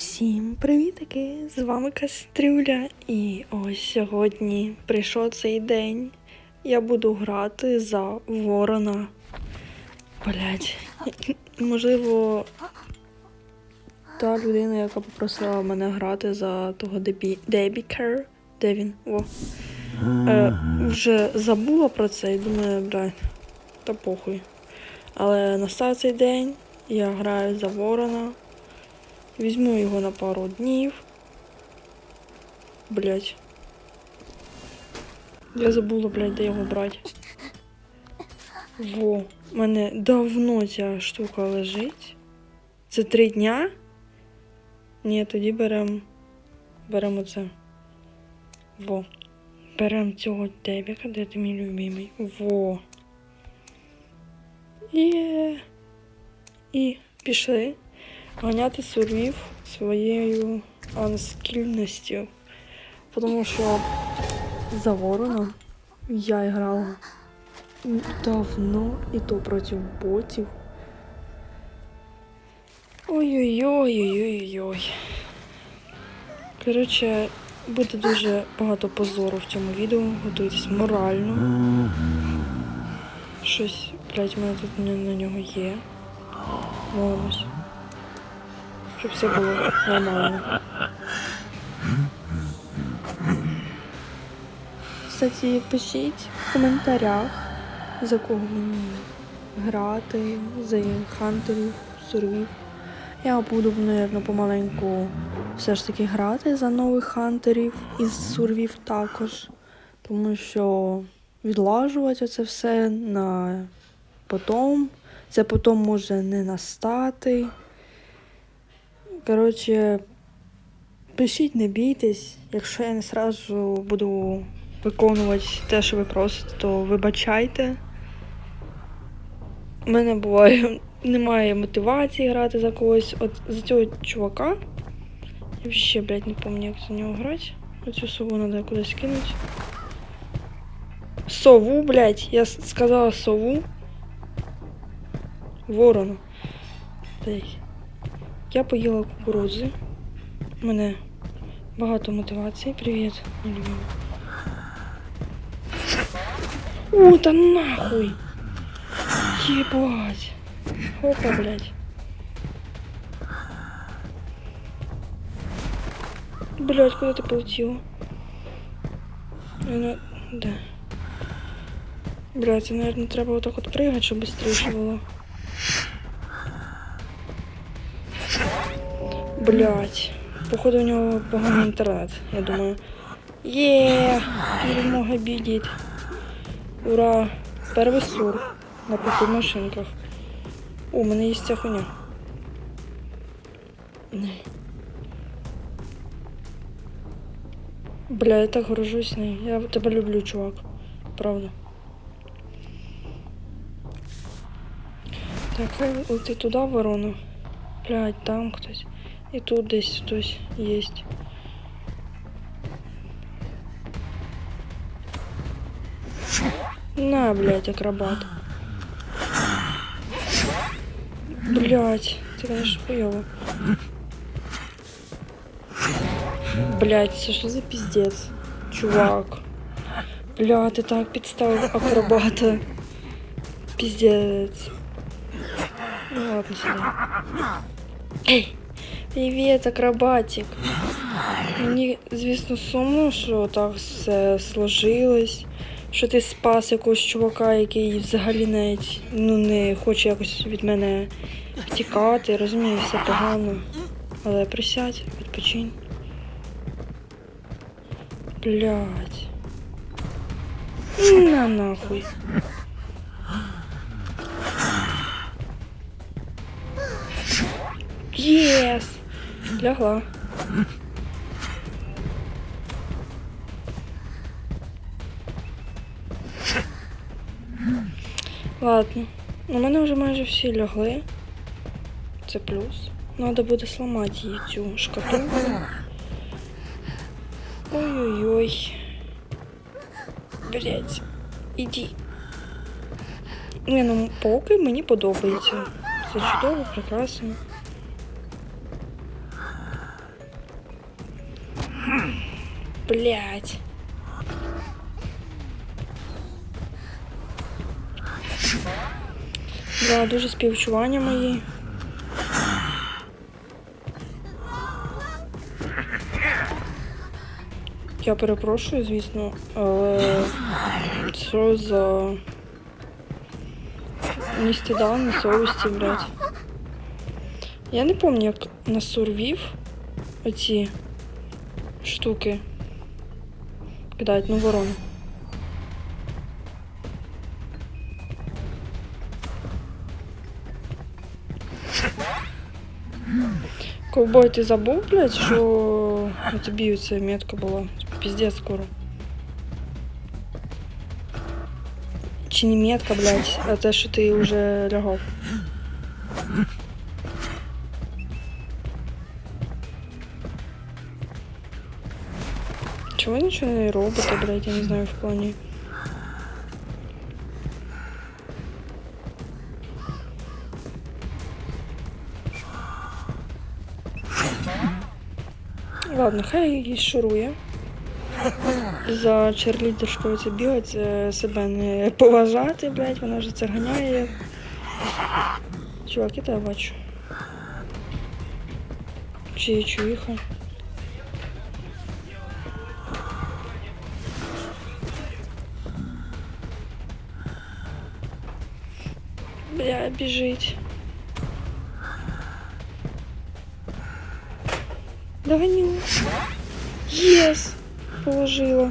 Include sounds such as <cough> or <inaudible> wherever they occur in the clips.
Всім привітики! З вами Кастрюля. І ось сьогодні прийшов цей день. Я буду грати за ворона. Блять. Можливо, та людина, яка попросила мене грати за того дебі... Дебікер. Де він? О. Е, вже забула про це і думаю, блядь, та похуй. Але настав цей день, я граю за ворона. Візьму його на пару днів. Блять. Я забула, блядь, де його брати. Во, у мене давно ця штука лежить. Це три дня? Ні, тоді беремо. Беремо це. Во. Беремо цього дебіка, де ти мій любимий. Во. Є. І пішли ганяти сурвів своєю анскільністю. Тому що за ворона я грала давно і то проти ботів. Ой-ой-ой-ой-ой-ой. Коротше, буде дуже багато позору в цьому відео. Готуйтесь морально. Щось, блядь, в мене тут на, нього є. Молимось. Щоб все було нормально. Кстати, пишіть в коментарях, за кого мені грати, за хантерів, сурвів. Я буду, мабуть, помаленьку все ж таки грати за нових хантерів із сурвів також. Тому що відлажувати це все на потом. Це потім може не настати. Коротше, пишіть, не бійтесь. Якщо я не сразу буду виконувати те, що ви просите, то вибачайте. У мене буває, <laughs> немає мотивації грати за когось. От за цього чувака. Я ще, блядь, не пам'ятаю, як за нього грати. Оцю сову треба кудись кинути. Сову, блядь, я сказала сову. Ворону. Блядь. Я поїла кукурудзи. У мене багато мотивації. Привіт, мій любимий. О, та нахуй! Ебать! Опа, блядь. Блядь, куда ты полетела? Она... Да. Блядь, це, наверное, треба вот так вот прыгать, щоб быстрее було. Блять. Походу у нього поганий інтернет, я думаю. Є, перемога бідіть. Ура! Перший сур на п'яти машинках. У мене є ця хуйня. Не. Бля, я так горжусь нею. Я тебе люблю, чувак. Правда. Так, хай лети туди, ворона. Блядь, там хтось. І тут десь хтось є. На, блядь, акробат. Блядь, це, конечно, хуёво. Блядь, це що за пиздец? Чувак. Бля, ты так підставив акробата. Пиздец. Ну ладно, сюда. Ей! Привіт, акробатик. Мені, звісно, сумно, що так все сложилось. Що ти спас якогось чувака, який взагалі навіть ну, не хоче якось від мене втікати. Розумію, все погано. Але присядь, відпочинь. Блять. На нахуй. Єс! Лягла. Ладно. У мене вже майже всі лягли. Це плюс. Надо буде сломати її цю шкатулку. Ой-ой-ой. Блять. Іди. Ні, ну поки мені подобається. Це чудово, прекрасно. Блять. Да, дуже співчування мої. Я перепрошую, звісно, але що за ні стида, ні совісті, блядь. Я не пам'ятаю, як на сурвів оці штуки кидають ну ворону. Ковбой, ти забув, блядь, що на тобі ця метка була? Піздець скоро. Чи не метка, блядь, а те, що ти вже лягав. Ви нічого не робите, блядь, я не знаю в плані. Ладно, хай її шурує. За черлідершкою це бігать, себе не поважати, блядь, вона вже це ганяє. Чувак, я тебе бачу. Чи чуїха? Біжить. Догоню. Єс! Положила.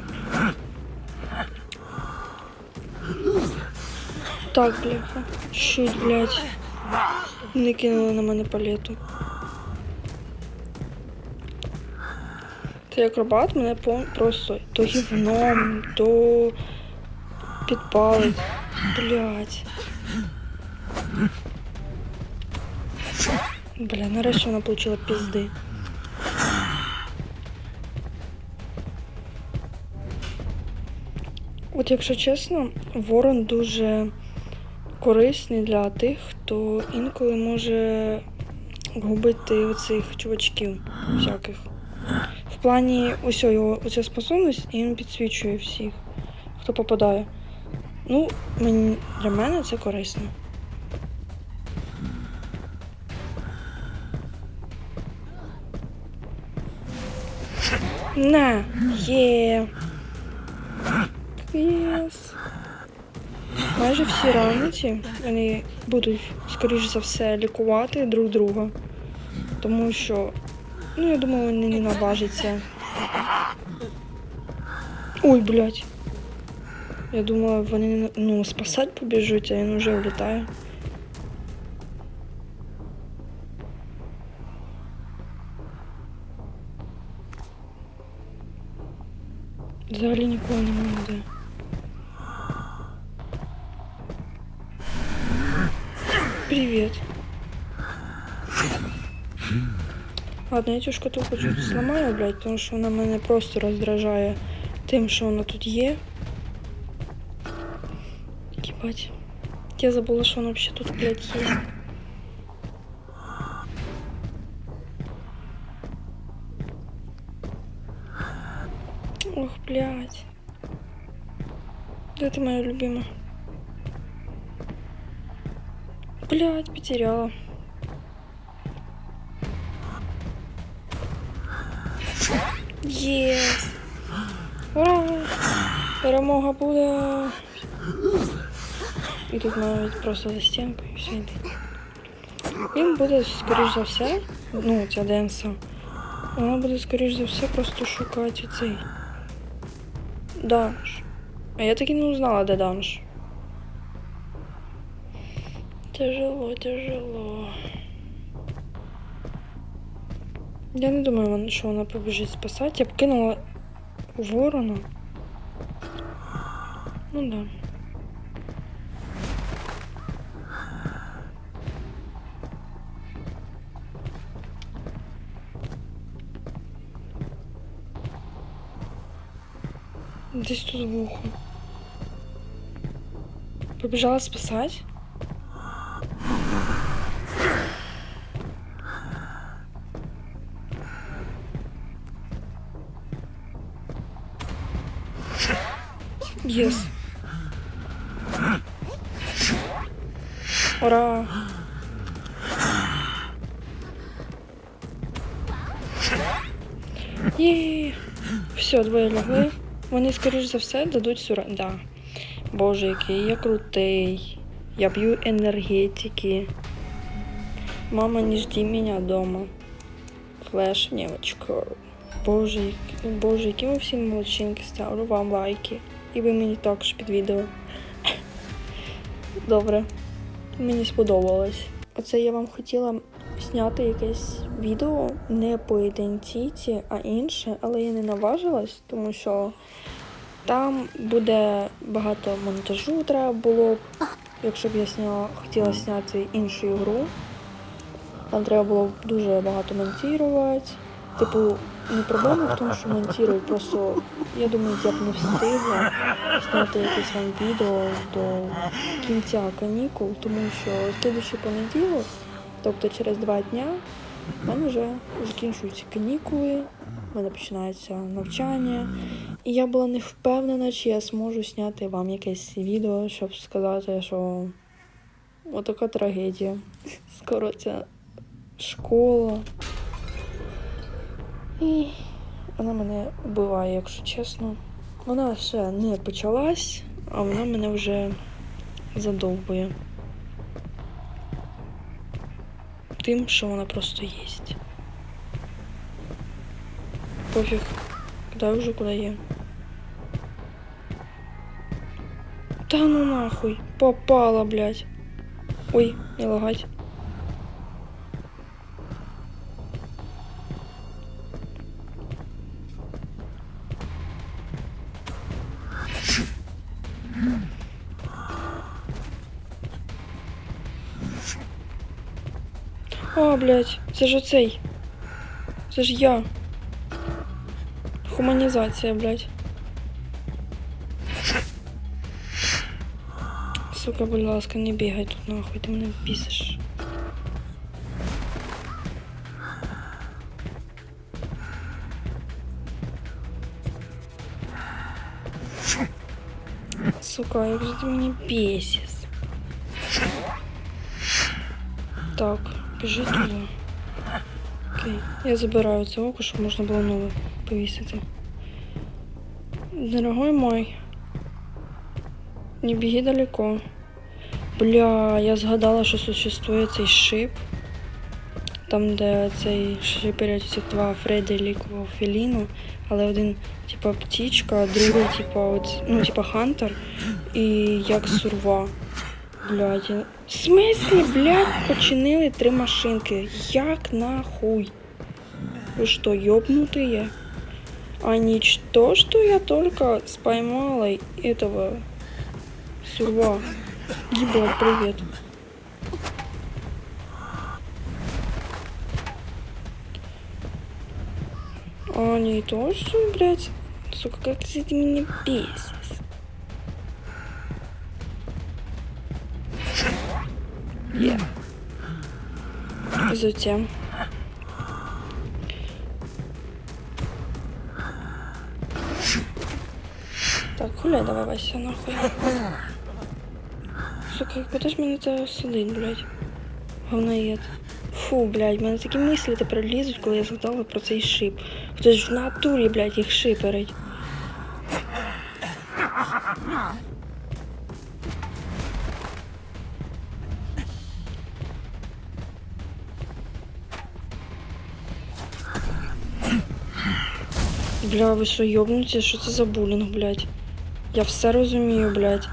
Так, бляха. Чуть, блядь. Не кинула на мене палету. Цей акробат мене просто то гівном, то підпалить. Блядь. Бля, нарешті вона получила пізди. От якщо чесно, ворон дуже корисний для тих, хто інколи може губити оцих чувачків всяких. В плані ось його оця способність, і він підсвічує всіх, хто попадає. Ну, мені, для мене це корисно. На, є. Єс. Майже всі ранці вони будуть, скоріш за все, лікувати друг друга. Тому що, ну, я думаю, вони не наважаться. Ой, блядь. Я думала, вони ну, спасати побіжуть, а він вже влітає. Взагалі нікого немає де. Привет. Ладно, я цю шкатулку чуть зламаю, <laughs> блядь, тому що вона мене просто роздражає тим, що вона тут є. Ебать. Я забула, що вона взагалі тут, блядь, є. блядь. Где ты моя любимая? Блядь, потеряла. Єс! Ура! Перемога буде! І тут навіть просто за стінкою все йде. Він буде, скоріш за все, ну, ця денса, вона буде, скоріш за все, просто шукати цей Данж. А я таки не узнала, де данж. Тяжело, тяжело. Я не думаю, що вона побіжить спасати. Я б кинула ворона. Ну да. Здесь тут вухо. Побежала спасать? Yes. Вони, скоріш за все, дадуть сюра. Да. Боже, який я крутий. Я п'ю енергетики. Мама, не жди меня дома. Флеш, девочка. Боже, Боже, які ви всі молодчинки. Ставлю вам лайки. І ви мені також під відео. Добре. Мені сподобалось. Оце я вам хотіла зняти якесь відео не по ідентиці, а інше, але я не наважилась, тому що там буде багато монтажу треба було б. Якщо б я сняла, хотіла зняти іншу ігру, там треба було б дуже багато монтувати. Типу, не проблема в тому, що монтую, просто я думаю, я б не встигла зняти якесь вам відео до кінця канікул, тому що слідуючий понеділок, тобто через два дня, в мене вже закінчуються канікули, в мене починається навчання. І я була не впевнена, чи я зможу зняти вам якесь відео, щоб сказати, що отака трагедія. <laughs> Скоро ця школа. І вона мене вбиває, якщо чесно. Вона ще не почалась, а вона мене вже задовбує. Тим, що вона просто є. Пофіг, куди вже куди є. Та ну нахуй, попала, блядь. Ой, не лагать. А, блядь, це ж оцей. Це ж я. Хуманізація, блядь. Сука, будь ласка, не бігай тут нахуй, ти мене бісиш. Сука, як же ти мені бісиш. Так, біжи туди. Окей, я забираю це око, щоб можна було нове повісити. Дорогой мой, не беги далеко. Бля, я згадала, що существує цей шип. Там, де цей шиперять цих два Фредді лікував Феліну, але один, типа, птічка, а другий, типа, от, ну, типа, Хантер і як сурва. Блядь, я... В смислі, блядь, починили три машинки. Як нахуй? Вы что, ёбнутые? А ничто, что я только споймала этого сурва. Ебать, привет. А не то, что, блядь, сука, как ты меня бесишь. Є. Взуття. Так, гуляй давай, Вася, нахуй. Сука, куди ж мене це сидить, блядь? Говноєд. Фу, блядь, в мене такі мислі тепер лізуть, коли я згадала про цей шип. Хтось ж в натурі, блядь, їх шиперить. Бля, ви що, йобнуті? Що це за булінг, блядь? Я все розумію, блядь.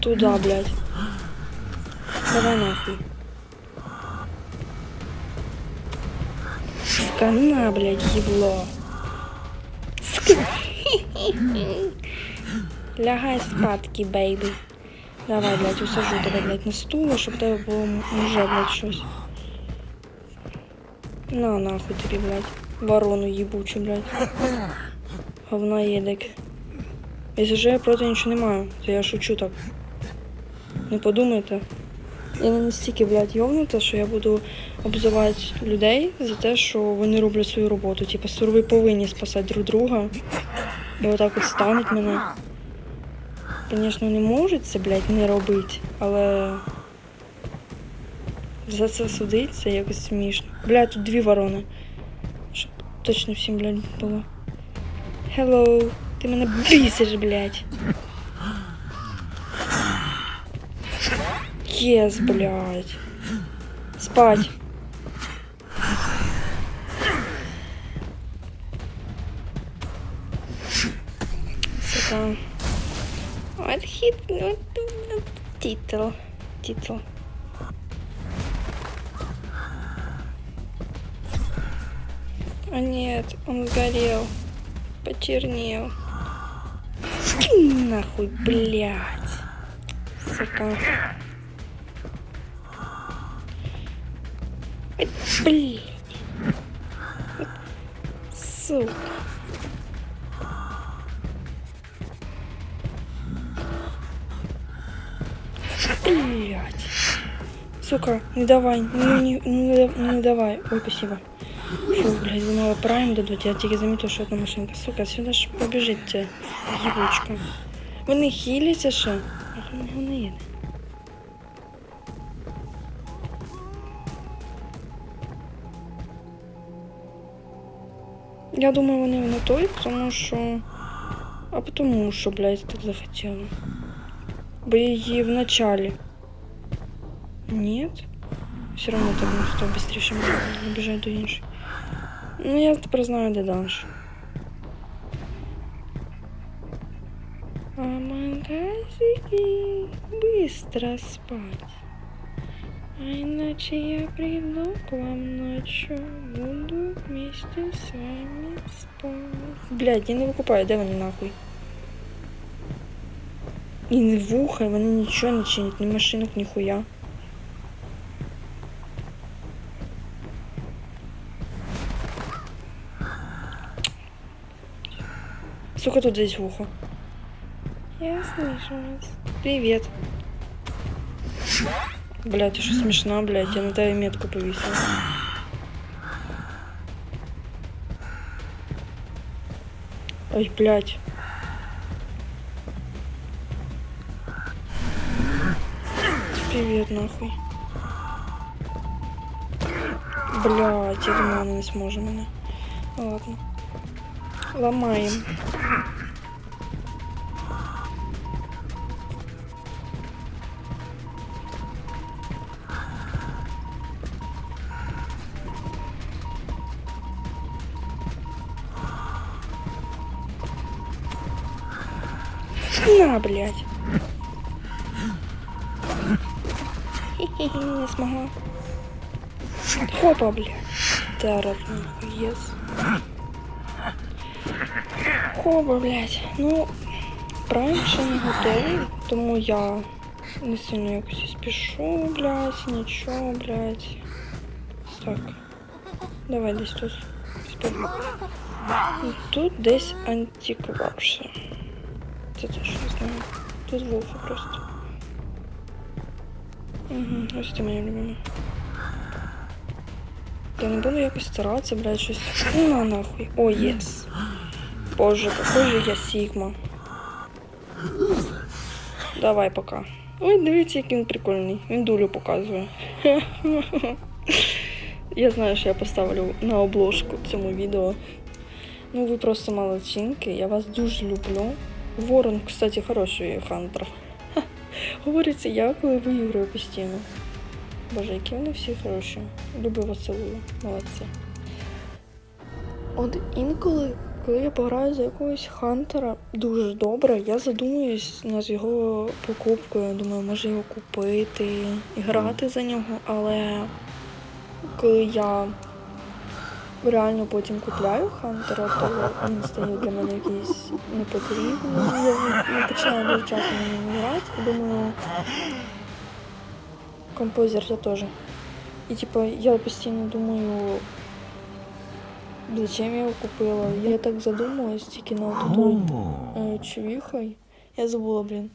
Туда, блядь. Давай нахуй. Скана, блядь, ебло. Ск... <laughs> Лягай спадки, бейбі. Давай, блядь, усажу тебе, блядь, на стул, щоб тебе було уже, блядь, щось. На, нахуй тобі, блядь. Ворону ебучу, блядь. Говна едик. Если же я проти нічого не маю, то я шучу так. Не подумайте. Я не настільки, блядь, йовнута, що я буду обзивати людей за те, що вони роблять свою роботу. Типа, сурви повинні спасати друг друга. і отак от стануть мене. Звісно, не можуть це, блядь, не робити, але за це судить, це якось смішно. Блядь, тут дві ворони. Щоб точно всім, блядь, було. Hello, ти мене бісиш, блядь. Єс, блядь. Спать. Сука. Вот хит, вот, вот, титул, титул. А нет, он сгорел, почернел. Нахуй, блядь. Сука. Блядь. Сука. Блять. Сука, не давай, ну не, ну, не, да- не давай. Ой, спасибо. Фу, блядь, думала, прайм дадуть, я тільки замітила, що одна машинка. Сука, сюди ж побіжить гівочка. Вони хіляться ще. Ах, вони їде. Я думаю, вони не той, тому що. А тому що, блядь, так захотіла. Бо її в начале. Нет? Все равно так не сто быстрее можна бежать до іншої. Ну, я тепер знаю, де далі. А магазики быстро спать. А иначе я приду к вам ночью, буду вместе с вами спать. Блядь, я не викупаю, де вони нахуй? І не вуха, вони нічого не чинять, ні машинок, ні хуя. Сука, тут десь вухо. Я слышу вас. Привет. Бля, ты что смешно, блядь, я на тебе метку повесила. Ой, блядь. Привет, нахуй. Блядь, я думала, она не сможет меня. Ну Ладно. Ломаем. Хе-хе, не смогла. Хопа, блядь. Тарат, нахуй, ес. Хопа, блядь. Ну, прайм ще не готовий, тому я не сильно якось спішу, блядь, нічого, блядь. Так. Давай десь тут. Спи. Тут десь антикварша. Це не знаю. Тут вулфа просто. Угу, ось це моя любима. Я не буду якось старатися, блядь, щось. Ну на нахуй. О, єс. Боже, какой же я Сігма. Давай пока. Ой, дивіться, який він прикольний. Він дулю показує. <laughs> Я знаю, що я поставлю на обложку цьому відео. Ну, ви просто молодчинки, я вас дуже люблю. Ворон, кстати, хороший хантер. Говориться, я коли виіграю постійно. Боже, які вони всі хороші. Люблю вас цілую. Молодці. От інколи, коли я пограю за якогось хантера дуже добре, я задумуюсь над його покупкою. Думаю, може його купити грати за нього, але коли я реально потім купляю хантера, то він стає для мене якийсь непотрібний. Я починаю дуже часто на ньому грати і думаю, композер я теж. І типу, я постійно думаю, зачем я його купила. Я так задумалась тільки на оту е, чувіхою. Я забула, блін.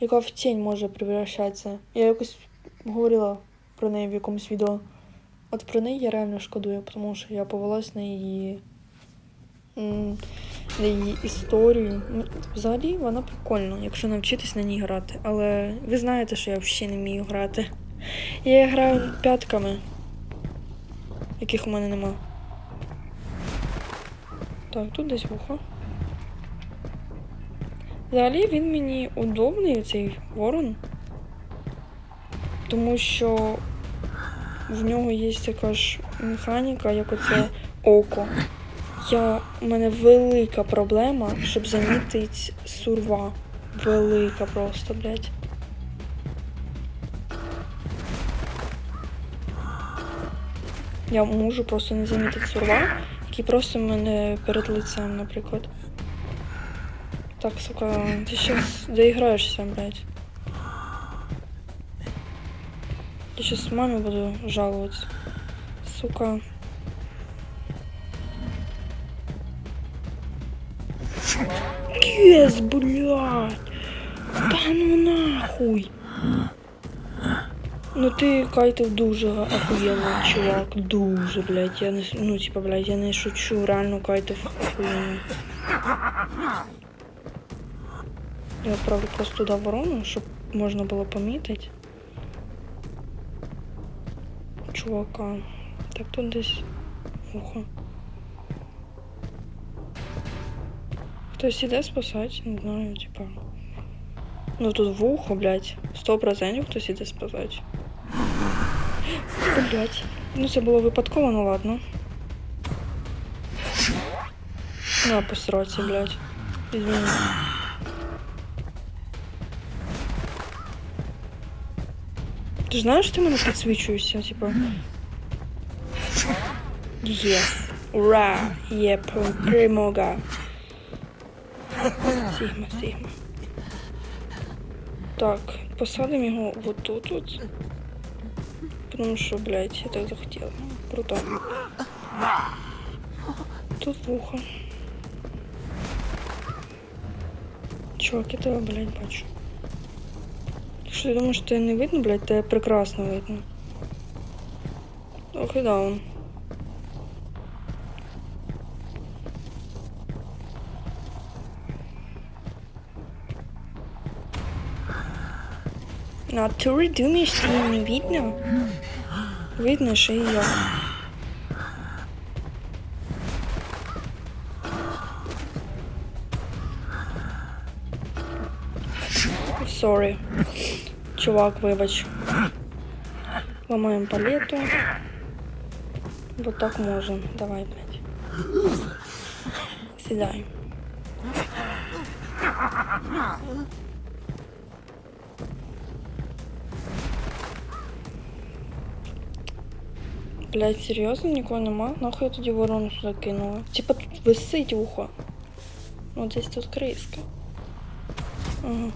Яка в тінь може превращатися. Я якось говорила про неї в якомусь відео. От про неї я реально шкодую, тому що я повелась на її м, її історію. Ну, Взагалі вона прикольна, якщо навчитись на ній грати. Але ви знаєте, що я взагалі не вмію грати. Я граю п'ятками, яких у мене нема. Так, тут десь вухо. Взагалі він мені удобний, цей ворон. Тому що в нього є така ж механіка, як оце око. Я, у мене велика проблема, щоб замітити сурва. Велика просто, блядь. Я можу просто не замітити сурва, який просто в мене перед лицем, наприклад. Так, сука, ти щас доіграєшся, блядь. Я сейчас маме буду жаловаться. Сука. Кес, блядь. Да ну нахуй. Ну ти кайтив дуже охуєнно, чувак. Дуже, блядь. Я ну, типа, блядь, я не шучу, реально кайтив охуєнно. Я відправлю просто туди ворону, щоб можна було помітити. Чувака. Так тут десь вухо. Хтось іде спасати, не знаю, типа. Ну тут вухо, блядь. Сто процентів хтось іде спасати. Блядь. Ну це було випадково, ну ладно. На посраці, блядь. Извини. Ти ж знаєш, що ти мене підсвічуєшся, типа. Єс. Ура! Є пр- перемога. Сігма, сігма. Так, посадимо його вот тут вот. Потому що, блядь, я так захотіла. Круто. Тут вухо. Чувак, я тебе, блядь, бачу. Ти думаєш, що тебе не видно, блядь, тебе прекрасно видно. Ох і даун. Ты думаешь, что ее не видно? Видно, что ее. Sorry. Чувак, вибач. Ломаем палету. Вот так можем. Давай, блядь. Седай. Блядь, серйозно нікого нема? Нахуй я тоді ворону сюди кинула. Типа тут висить вухо. Ну десь тут криска. Ага.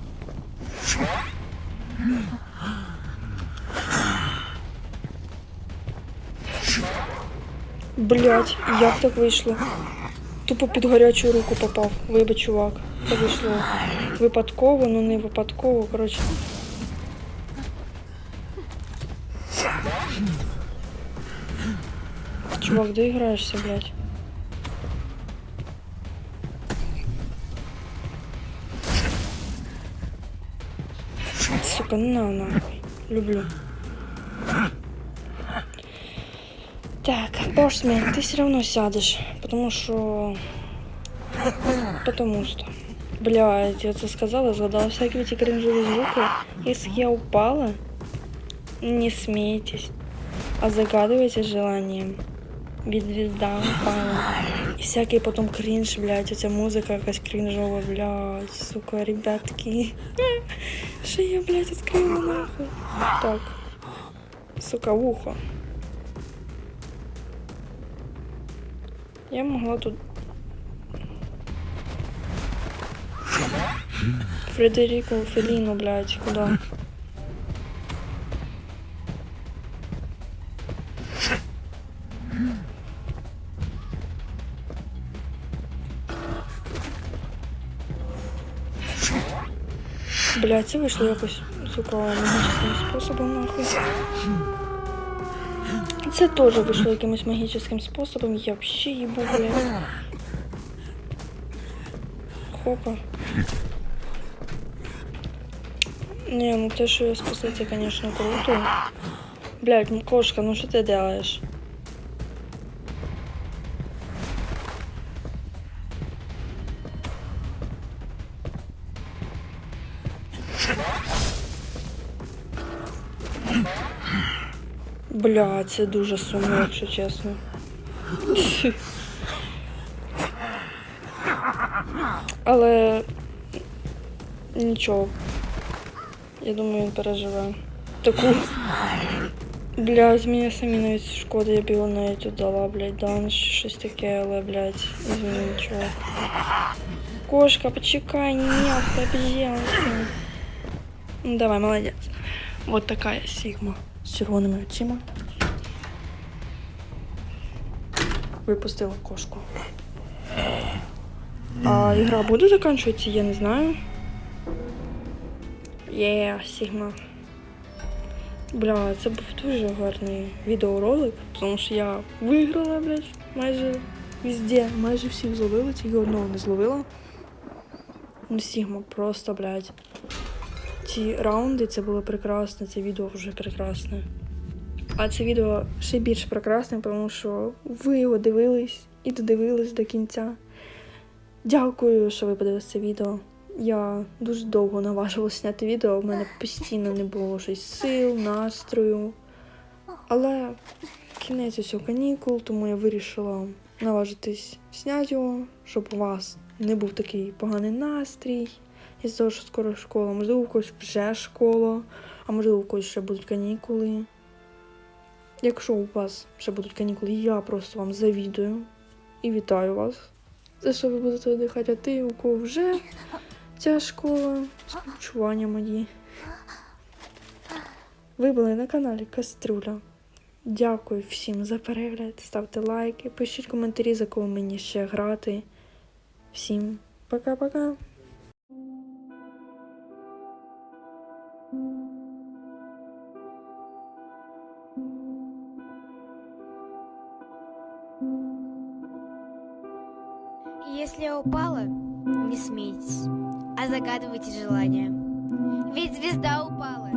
Блять, як так вийшло? Тупо під гарячу руку попав. Вибач, чувак. Це вийшло випадково, ну не випадково, коротше. Чувак, де граєшся, блядь? Сука, на нахуй. Люблю. Так, Бошсмен, ты все равно сядешь, потому что... Потому что... Блядь, я це сказала, згадала всякі эти кринжові звуки. Если я упала, не смейтесь, а загадывайте желанием. Від упала. І всякий потом крінж, блядь, оця музика якась крінжова, блядь, сука, ребятки. Що я, блядь, відкрила нахуй? Так. Сука, вухо. Я могла тут. Фредерико Феліно, блядь, куда? Блядь, це вийшло якось, сука, магічним способом, нахуй. Це теж вийшло якимось магічним способом. Я вообще їбу, блядь. хопа. Не, ну те, що я спасла, це, конечно, круто. Блядь, ну кошка, ну що ти делаєш? Бля, це дуже сумно, якщо чесно. Але нічого. Я думаю, він переживе. Таку. Блядь, мені самі навіть шкода, я б його навіть віддала, блядь, данж, щось таке, але, блядь, извини, нічого. Кошка, почекай, ты обезьянка. Ну давай, молодец. Вот такая сигма з червоними очима. Випустила кошку. А ігра буде закінчуватися, я не знаю. Є, Сігма. Бля, це був дуже гарний відеоролик, тому що я виграла, блядь, майже везде. Майже всіх зловила, тільки одного не зловила. Ну, Сігма просто, блядь. Ці раунди це було прекрасно, це відео вже прекрасне. А це відео ще більш прекрасне, тому що ви його дивились і додивились до кінця. Дякую, що ви подивилися це відео. Я дуже довго наважувалася зняти відео, у мене постійно не було щось сил, настрою. Але кінець усього канікул, тому я вирішила наважитись зняти його, щоб у вас не був такий поганий настрій. Із того, що скоро школа, можливо, у когось вже школа, а можливо, у когось ще будуть канікули. Якщо у вас ще будуть канікули, я просто вам завідую і вітаю вас. За що ви будете дихати, а ти, у кого вже ця школа, співчування мої. Ви були на каналі Каструля. Дякую всім за перегляд. Ставте лайки, пишіть коментарі, за кого мені ще грати. Всім пока-пока. Упала, не смейтесь, а загадывайте желание. Ведь звезда упала.